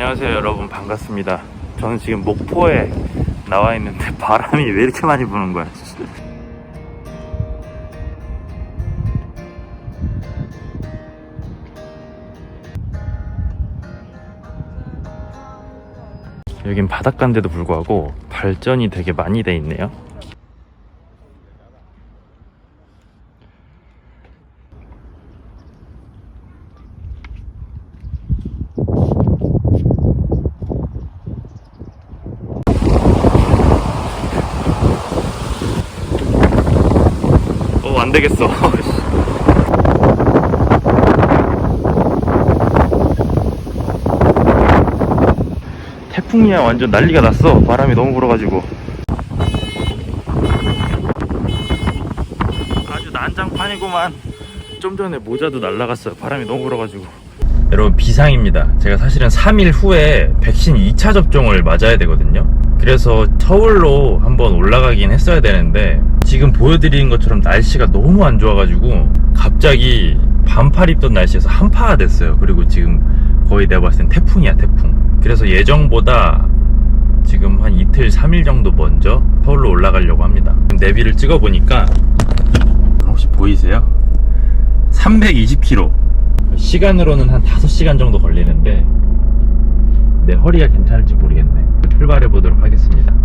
안녕하세요 여러분. 반갑습니다. 저는 지금 목포에 나와 있는데 바람이 왜 이렇게 많이 부는 거야? 여긴 바닷가인데도 불구하고 발전이 되게 많이 돼 있네요 어 안되겠어. 태풍이야 완전 난리가 났어. 바람이 너무 불어가지고. 아주 난장판이구만. 좀 전에 모자도 날라갔어요. 바람이 너무 불어가지고. 여러분 비상입니다. 제가 사실은 3일 후에 백신 2차 접종을 맞아야 되거든요. 그래서 서울로 한번 올라가긴 했어야 되는데 지금 보여드리는 것처럼 날씨가 너무 안 좋아가지고 갑자기 반팔 입던 날씨에서 한파가 됐어요. 그리고 지금 거의 내가 봤을 땐 태풍이야 태풍. 그래서 예정보다 지금 한 이틀 3일 정도 먼저 서울로 올라가려고 합니다. 내비를 찍어보니까 혹시 보이세요? 320km 시간으로는 한 5시간 정도 걸리는데 내 허리가 괜찮을지 모르겠네. 출발해 보도록 하겠습니다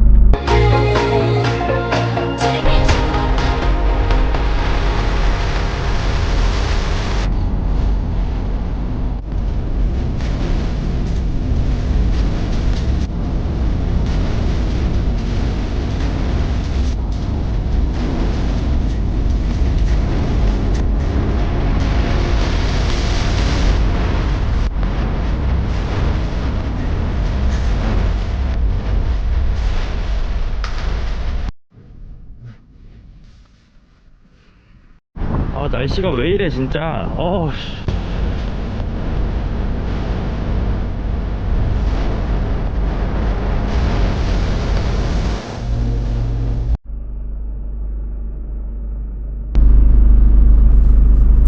아 날씨가 왜 이래 진짜 어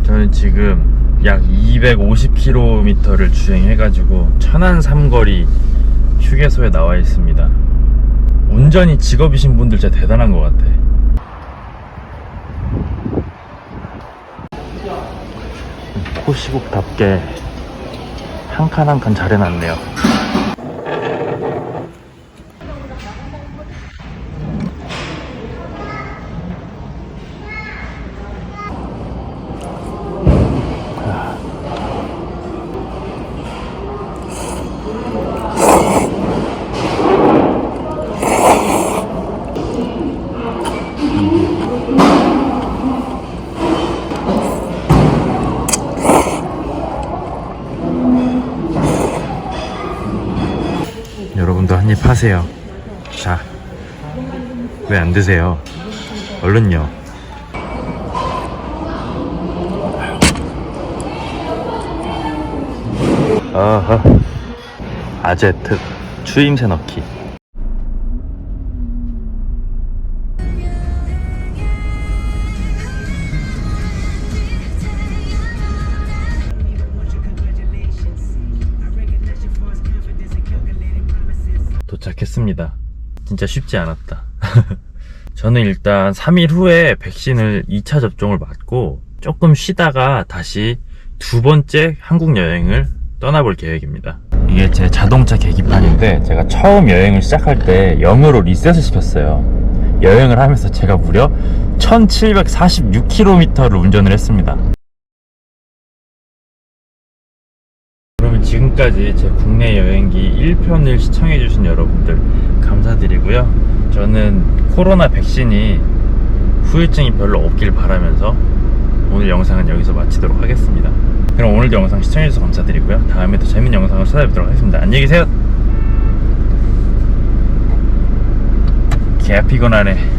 저는 지금 약 250km를 주행해가지고 천안 삼거리 휴게소에 나와 있습니다. 운전이 직업이신 분들 진짜 대단한 것 같아. 호시국답게 한 칸 한 칸 잘 해놨네요. 여러분도 한 입 하세요. 자, 왜 안 드세요? 얼른요. 어허. 아제트 추임새 넣기. 도착했습니다. 진짜 쉽지 않았다. 저는 일단 3일 후에 백신을 2차 접종을 맞고 조금 쉬다가 다시 두 번째 한국 여행을 떠나볼 계획입니다. 이게 제 자동차 계기판인데 제가 처음 여행을 시작할 때 0으로 리셋을 시켰어요. 여행을 하면서 제가 무려 1746km를 운전을 했습니다. 지금까지 제 국내 여행기 1편을 시청해주신 여러분들 감사드리고요. 저는 코로나 백신이 후유증이 별로 없길 바라면서 오늘 영상은 여기서 마치도록 하겠습니다. 그럼 오늘도 영상 시청해주셔서 감사드리고요. 다음에 또 재밌는 영상으로 찾아뵙도록 하겠습니다. 안녕히 계세요. 개 피곤하네.